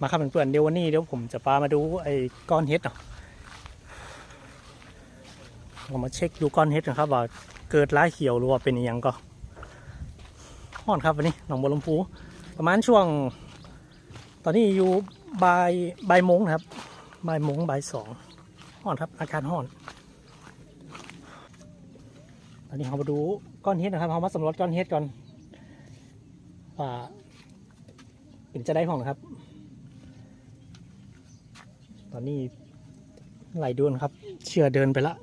มาครับเพื่อนๆเดี๋ยววันนี้เดี๋ยวผมจะพามาดูไอ้ก้อนเห็ดเนาะเรามาเช็คดูก้อนเห็ดนะครับว่าเกิดร้ายเขียวหรือว่าเป็นยังก็ห่อนครับวันนี้หนองบัวลำพูประมาณช่วง ตอนนี้อยู่บ่ายบ่ายโมงครับบ่ายโมงบ่ายสองห่อนครับอากาศห่อน ตอนนี้เรามาดูก้อนเห็ดนะครับเรามาสำรวจก้อนเห็ดก่อนว่าเป็นจะได้ของนะครับ อนนี้ไหลดวนครับ เชื่อเดินไปละ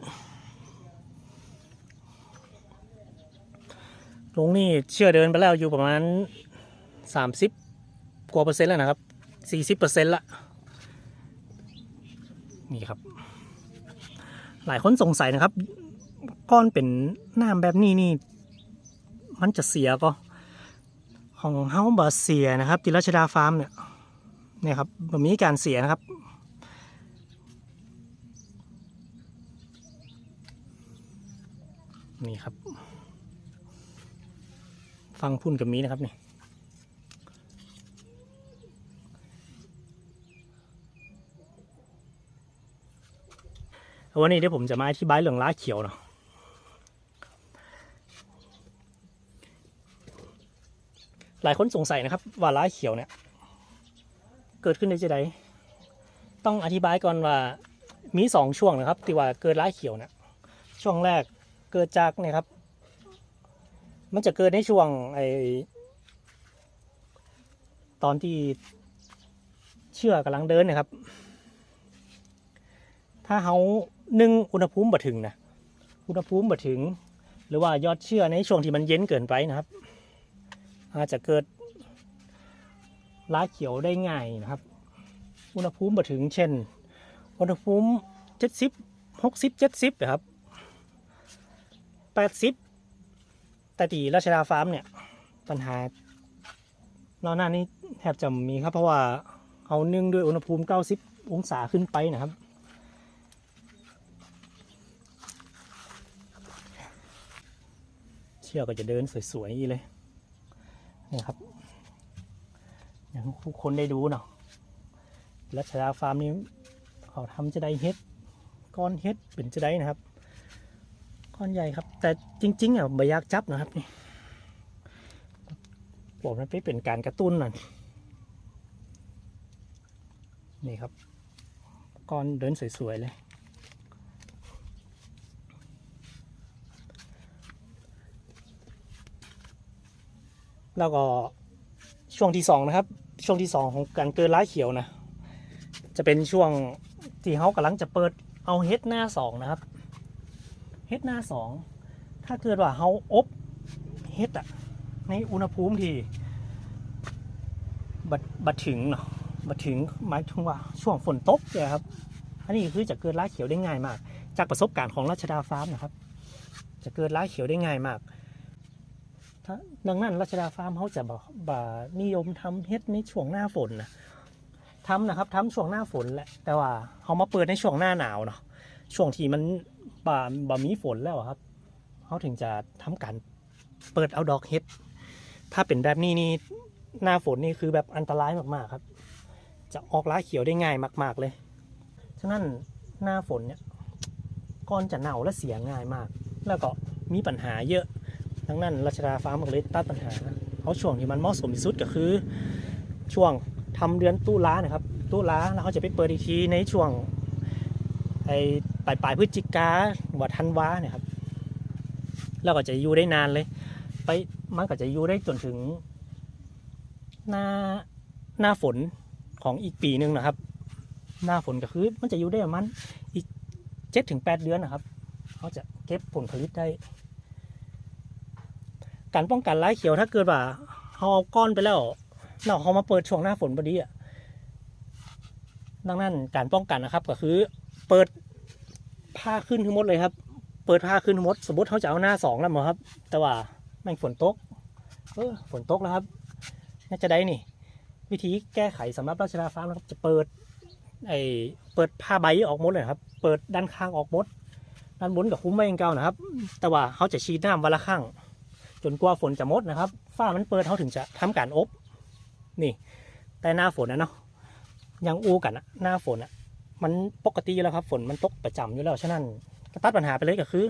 ลงนี่เชื่อเดินไปแล้วอยู่ประมาณสามสิบกว่าเปอร์เซ็นต์แล้วนะครับสี่สิบเปอร์เซ็นต์ละ นี่ครับ หลายคนสงสัยนะครับ ก้อนเป็นน้ำแบบนี้นี่ มันจะเสียก็ ของเฮาบาเสียนะครับติรัชดาฟาร์มเนี่ย เนี่ยครับมันมีการเสียนะครับ นี่ครับ ฟังพุ่นกับมีนะครับนี่วันนี้เดี๋ยวผมจะมาอธิบายเรื่องล้าเขียวเนาะหลายคนสงสัยนะครับ ว่าล้าเขียวเนี่ย เกิดขึ้นได้จะใดต้องอธิบายก่อนว่ามีสองช่วงนะครับที่ว่าเกิดล้าเขียวเนี่ยช่วงแรก เกิดจากเนี่ยครับ มันจะเกิดในช่วงไอตอนที่เชื่อกำลังเดินนะครับ ถ้าเขาหนึ่งอุณหภูมิบ่ถึงนะอุณหภูมิบ่ถึง หรือว่ายอดเชื่อในช่วงที่มันเย็นเกินไปนะครับ อาจจะเกิดล้าเขียวได้ง่ายนะครับ อุณหภูมิบ่ถึงเช่น อุณหภูมิเจ็ดสิบหกสิบเจ็ดสิบนะครับ แปดสิบแต่ตีราชดาฟาร์มเนี่ย ปัญหาเราหน้านี้แทบจะมีครับ เพราะว่าเอานึ่งด้วยอุณหภูมิเก้าสิบองศาขึ้นไปนะครับ เชือกก็จะเดินสวยๆเลยนี่ครับ อย่างทุกคนได้ดูเนาะรัชดาฟาร์มนี้เขาทำจะได้เฮ็ดก้อนเฮ็ดเป็นจะได้นะครับ ก้อนใหญ่ครับ แต่จริงๆอะใบยากจับนะครับนี่ผมมันไปเป็นการกระตุ้นน่ะนี่ครับ ก้อนเดินสวยๆเลยแล้วก็ช่วงที่สองนะครับ ช่วงที่สองของการเกิดร้ายเขียวนะ จะเป็นช่วงที่เขากำลังจะเปิดเอาเฮ็ดหน้าสองนะครับ เฮ็ดหน้าสองถ้าเกิดว่าเขาอบเฮ็ดอะในอุณหภูมิที่บัดบัดถึงเนาะบัดถึงหมายถึงว่าช่วงฝนตกเนี่ยครับ อันนี้คือจะเกิดร้าเขียวได้ง่ายมาก จากประสบการณ์ของรัชดาฟาร์มนะครับ จะเกิดร้าเขียวได้ง่ายมากถ้าดังนั้นรัชดาฟาร์มเขาจะบอกบ่านิยมทำเฮ็ดในช่วงหน้าฝนนะทำนะครับทำช่วงหน้าฝนแหละแต่ว่าเขามาเปิดในช่วงหน้าหนาวเนาะ ช่วงที่มันบ่าบ่มีฝนแล้วครับเขาถึงจะทำการเปิดเอาดอกเฮ็ด ถ้าเป็นแบบนี้นี่หน้าฝนนี่คือแบบอันตรายมากๆครับ จะออกล้าเขียวได้ง่ายมาก ๆเลย ฉะนั้นหน้าฝนเนี่ยก้อนจะเน่าและเสียง่ายมาก แล้วก็มีปัญหาเยอะดังนั้นรัชดาฟ้ามก็เลยตัดปัญหาเอาช่วงที่มันเหมาะสมที่สุดก็คือ ช่วงทำเดือนตุลานะครับตุลาแล้วเขาจะไปเปิดอีกทีในช่วง ไอ้ปลายปลายพฤศจิกาวัธันวาเนี่ยครับ แล้วก็จะอยู่ได้นานเลย ไปมันก็จะอยู่ได้จนถึง หน้าหน้าฝนของอีกปีหนึ่งนะครับ หน้าฝนก็คือมันจะอยู่ได้ประมาณอีกเจ็ดถึงแปดเดือนนะครับเขาจะเก็บผลผลิตได้ การป้องกันร้ายเขียวถ้าเกิดว่าเขาเอาก้อนไปแล้วเราเขามาเปิดช่วงหน้าฝนพอดีอะดังนั้นการป้องกันนะครับก็คือ เปิดผ้าขึ้นทั้งหมดเลยครับ เปิดผ้าขึ้นทั้งหมด สมมติเขาจะเอาหน้าสองแล้วมั้งครับ แต่ว่าแม่งฝนตก เออฝนตกแล้วครับ น่าจะได้นี่ วิธีแก้ไขสำหรับราชดาฟาร์มนะครับจะเปิดไอเปิดผ้าใบออกหมดเลยครับ เปิดด้านข้างออกหมด ด้านบนกับคุ้มไว้อย่างเก่านะครับ แต่ว่าเขาจะฉีดน้ำวันละครั้งจนกว่าฝนจะหมดนะครับ ฝ้ามันเปิดเขาถึงจะทำการอบ นี่ แต่หน้าฝนนะเนาะยังอู้กันอะหน้าฝนอะ มันปกติอยู่แล้วครับ ฝนมันตกประจำอยู่แล้ว ฉะนั้นก็ตัดปัญหาไปเลยก็คือ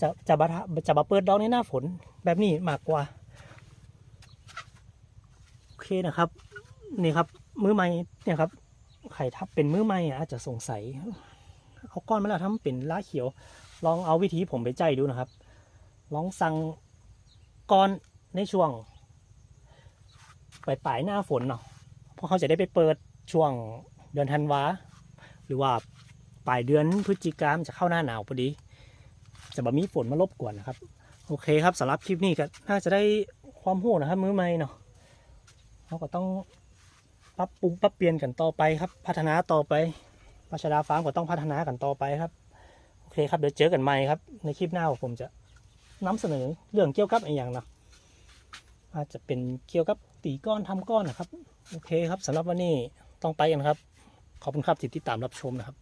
จะจะบะทะจะเปิดดอกในหน้าฝนแบบนี้มากกว่า โอเคนะครับ นี่ครับ มือใหม่เนี่ยครับใครทับเป็นมือใหม่อะอาจจะสงสัยเอาก้อนมาแล้วทำเป็นล้าเขียว ลองเอาวิธีผมไปใจดูนะครับ ลองสั่งก้อนในช่วงปลายปลายหน้าฝนเนาะเพราะเขาจะได้ไปเปิดช่วงเดือนธันวา หรือว่าปลายเดือนพฤศจิกายนจะเข้าหน้าหนาวพอดี จะแบบมีฝนมารบกวนนะครับ โอเคครับสำหรับคลิปนี้ก็น่าจะได้ความรู้นะครับ มือใหม่เนาะเราก็ต้องปรับปรุงปรับเปลี่ยนกันต่อไปครับ พัฒนาต่อไปราชดาฟาร์มก็ต้องพัฒนากันต่อไปครับ โอเคครับเดี๋ยวเจอกันใหม่ครับ ในคลิปหน้าผมจะนำเสนอเรื่องเกี่ยวกับอะไรอย่างเนาะอาจจะเป็นเกี่ยวกับตีก้อนทำก้อนนะครับ โอเคครับสำหรับวันนี้ต้องไปกันครับ ขอบคุณครับที่ติดตามรับชมนะครับ